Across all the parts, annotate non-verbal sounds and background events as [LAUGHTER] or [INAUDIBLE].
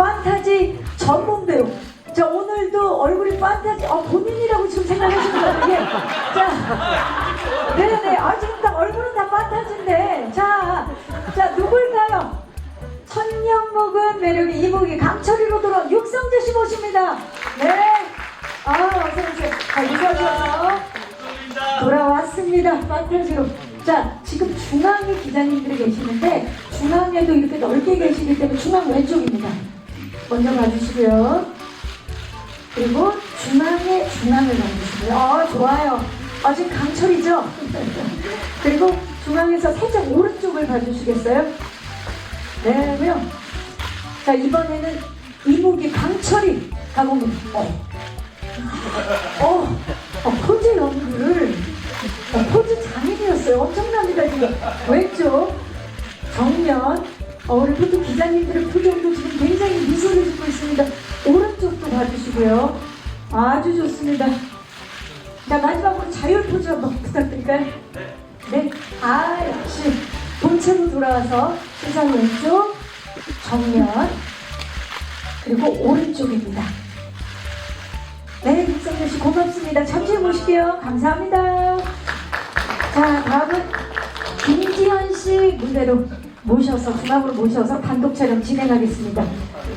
판타지 전문 배우. 자, 오늘도 얼굴이 판타지, 어, 본인이라고 지금 생각하시는 거예요. 이게. 자, 네네. 아, 지금 다 얼굴은 다 판타지인데. 자, 자, 누굴까요? 천년 먹은 매력이 이목이 강철이로 돌아온 육성재 씨 모십니다. 네. 아, 어서 오세요. 자, 이거죠. 돌아왔습니다. 판타지로. 자, 지금 중앙에 기자님들이 계시는데 중앙에도 이렇게 넓게 계시기 때문에 중앙 왼쪽입니다. 먼저 봐주시고요. 그리고 중앙에 중앙을 봐주시고요. 어, 좋아요. 아, 지금 강철이죠? [LAUGHS] 그리고 중앙에서 살짝 오른쪽을 봐주시겠어요? 네, 그요 자, 이번에는 이목이 강철이 가봅니다. 어. 어, 어, 포즈 연구를 어, 포즈 장인이었어요. 엄청납니다 지금 왼쪽 정면 어, 우리 포토 기자님들의 표정도 지금 굉장히 미소를 짓고 있습니다. 오른쪽도 봐주시고요. 아주 좋습니다. 자 마지막으로 자율 포즈 한번 [LAUGHS] 부탁드릴까요? 네. 아 역시 본체로 돌아와서 시선 왼쪽 정면 그리고 오른쪽입니다. 네, 김성현 씨 고맙습니다. 잠시 후에 모실게요. 감사합니다. 자, 다음은 김지현 씨 무대로 모셔서 중앙으로 모셔서 단독 촬영 진행하겠습니다.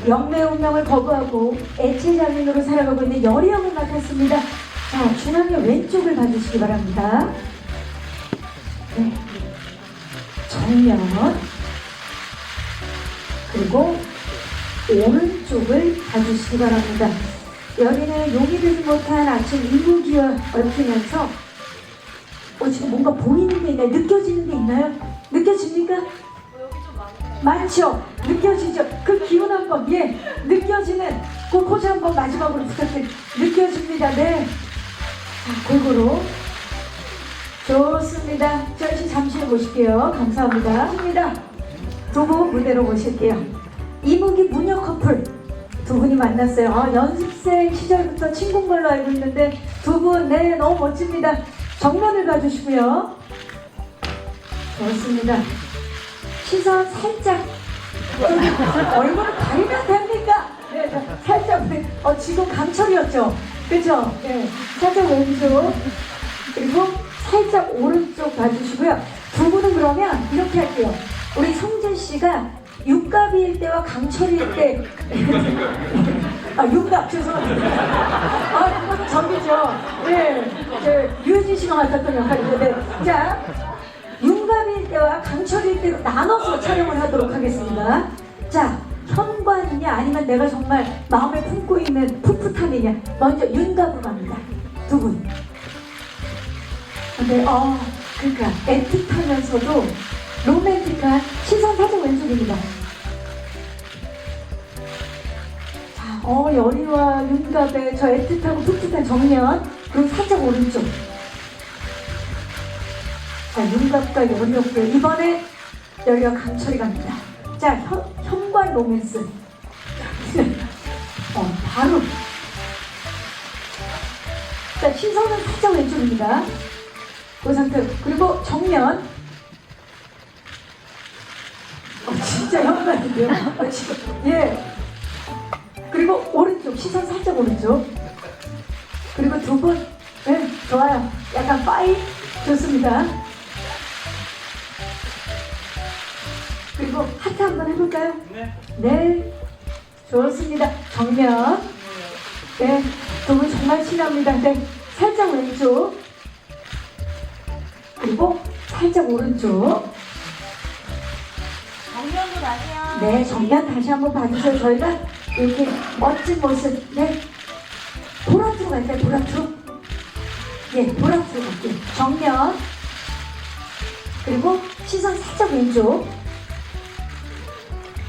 영매 운명을 거부하고 애체 장인으로 살아가고 있는 여리형을 맡았습니다. 자, 중앙의 왼쪽을 봐주시기 바랍니다. 네. 정면 그리고 오른쪽을 봐주시기 바랍니다. 여기는 용이 되지 못한 아침 이무기와 얽히면서 어, 지금 뭔가 보이는 게 있나요? 느껴지는 게 있나요? 느껴집니까? 많죠? 느껴지죠? 그 기운 한번 예. 느껴지는 그 포즈 한번 마지막으로 부탁드립니다. 느껴집니다. 네. 자, 골고루. 좋습니다. 저희 잠시 모실게요. 감사합니다. 합니다. 두분 무대로 모실게요. 이무기 무녀 커플. 두 분이 만났어요. 아, 연습생 시절부터 친구인 걸로 알고 있는데 두 분 네 너무 멋집니다. 정면을 봐주시고요. 좋습니다 시선 살짝 얼굴을 가리면 됩니까? 네, 자, 살짝 네. 어, 지금 강철이었죠? 그죠? 네, 살짝 왼쪽 그리고 살짝 오른쪽 봐주시고요 두 분은 그러면 이렇게 할게요 우리 성재 씨가 육갑일 때와 강철일 때 [LAUGHS] 아, 육갑 죄송합니다. 아, 그건 저기죠. 네, 네, 유해진 씨가 맡았던 역할인데. 네. 자, 때와 강철일 때로 나눠서 촬영을 하도록 하겠습니다. 자, 현관이냐 아니면 내가 정말 마음에 품고 있는 풋풋함이냐. 먼저 갑니다. 두 분. 근데 어, 그러니까 애틋하면서도 로맨틱한 살짝 왼쪽입니다. 자, 어, 여리와 윤갑의 저 애틋하고 풋풋한 정면 그리고 살짝 오른쪽. 자, 윤갑과 여리였고요. 이번에 여리와 강철이 갑니다. 자, 현, 현관 로맨스. 어, 바로. 자, 시선은 살짝 왼쪽입니다. 그 상태. 그리고 정면. 어, 진짜 현관인데요. 어, 예. 그리고 오른쪽, 시선 살짝 오른쪽. 그리고 두 분, 네, 좋아요. 약간 파이 좋습니다. 그리고 하트 한번 해볼까요? 네. 네, 좋습니다. 정면. 네, 두 분 정말 친합니다. 네, 살짝 왼쪽. 그리고 살짝 오른쪽. 정면도 다시요. 네, 정면 다시 한번 봐주세요. 저희가 이렇게 멋진 모습, 네. 보라트로 갈까요? 보라트로? 네, 보라트로 갈게요. 정면. 그리고 시선 살짝 왼쪽.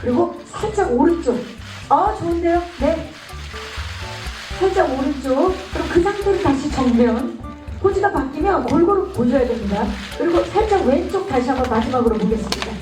그리고 살짝 오른쪽. 아, 좋은데요? 네. 살짝 오른쪽. 그리고 그 상태로 다시 정면. 포즈가 바뀌면 골고루 보셔야 됩니다. 그리고 살짝 왼쪽 다시 한번 마지막으로 보겠습니다.